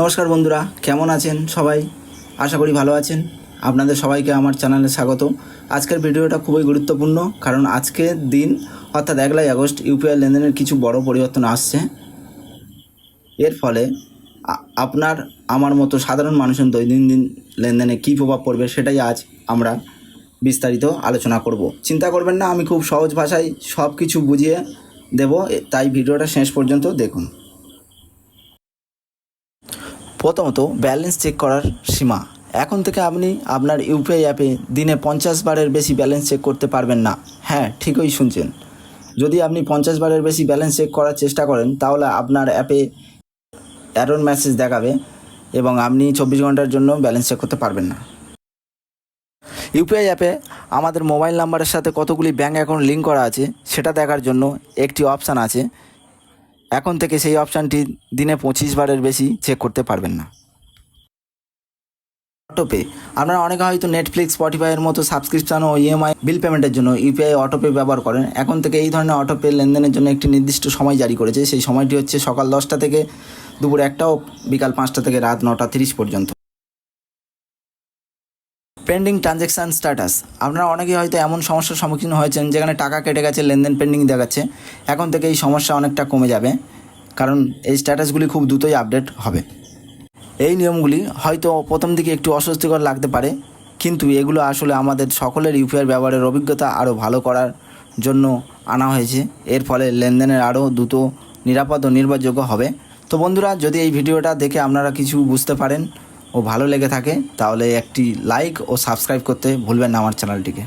নমস্কার বন্ধুরা, কেমন আছেন সবাই? আশা করি ভালো আছেন। আপনাদের সবাইকে আমার চ্যানেলে স্বাগত। আজকের ভিডিওটা খুবই গুরুত্বপূর্ণ, কারণ আজকের দিন, অর্থাৎ একলাই আগস্ট, ইউপিআই লেনদেনের কিছু বড় পরিবর্তন আসছে। এর ফলে আপনার, আমার মতো সাধারণ মানুষের দৈনন্দিন লেনদেনে কী প্রভাব পড়বে সেটাই আজ আমরা বিস্তারিত আলোচনা করব। চিন্তা করবেন না, আমি খুব সহজ ভাষায় সব কিছু বুঝিয়ে দেব তাই ভিডিওটা শেষ পর্যন্ত দেখুন। প্রথমত ব্যালেন্স চেক করার সীমা। এখন থেকে আপনি আপনার ইউপিআই অ্যাপে দিনে পঞ্চাশ বারের বেশি ব্যালেন্স চেক করতে পারবেন না। হ্যাঁ ঠিকই শুনছেন। যদি আপনি পঞ্চাশ বারের বেশি ব্যালেন্স চেক করার চেষ্টা করেন, তাহলে আপনার অ্যাপে অ্যারোন মেসেজ দেখাবে এবং আপনি চব্বিশ ঘণ্টার জন্য ব্যালেন্স চেক করতে পারবেন না। ইউপিআই অ্যাপে আমাদের মোবাইল নাম্বারের সাথে কতগুলি ব্যাঙ্ক অ্যাকাউন্ট লিঙ্ক করা আছে, সেটা দেখার জন্য একটি অপশান আছে। এখন থেকে সেই অপশানটি দিনে পঁচিশ বারের বেশি চেক করতে পারবেন না। অটোপে, আপনারা অনেকে হয়তো নেটফ্লিক্স স্পটিফাইয়ের মতো সাবস্ক্রিপশন ও ইএমআই বিল পেমেন্টের জন্য ইউপিআই অটোপে ব্যবহার করেন। এখন থেকে এই ধরনের অটোপে লেনদেনের জন্য একটি নির্দিষ্ট সময় জারি করেছে। সেই সময়টি হচ্ছে সকাল দশটা থেকে দুপুর একটা ও বিকাল পাঁচটা থেকে রাত নটা তিরিশ পর্যন্ত। পেন্ডিং ট্রানজ্যাকশান স্ট্যাটাস আপনারা অনেকে হয়তো এমন সমস্যার সম্মুখীন হয়েছেন যেখানে টাকা কেটে গেছে, লেনদেন পেন্ডিং দেখাচ্ছে। এখন থেকে এই সমস্যা অনেকটা কমে যাবে, কারণ এই স্ট্যাটাসগুলি খুব দ্রুতই আপডেট হবে। এই নিয়মগুলি হয়তো প্রথম দিকে একটু অস্বস্তিকর লাগতে পারে, কিন্তু এগুলো আসলে আমাদের সকলের ইউপিআই ব্যবহারের অভিজ্ঞতা আরও ভালো করার জন্য আনা হয়েছে। এর ফলে লেনদেনের আরও দ্রুত, নিরাপদ ও নির্ভরযোগ্য হবে। তো বন্ধুরা, যদি এই ভিডিওটা দেখে আপনারা কিছু বুঝতে পারেন ও ভালো লেগে থাকে তাহলে একটি লাইক ও সাবস্ক্রাইব করতে ভুলবেন না আমার চ্যানেলটিকে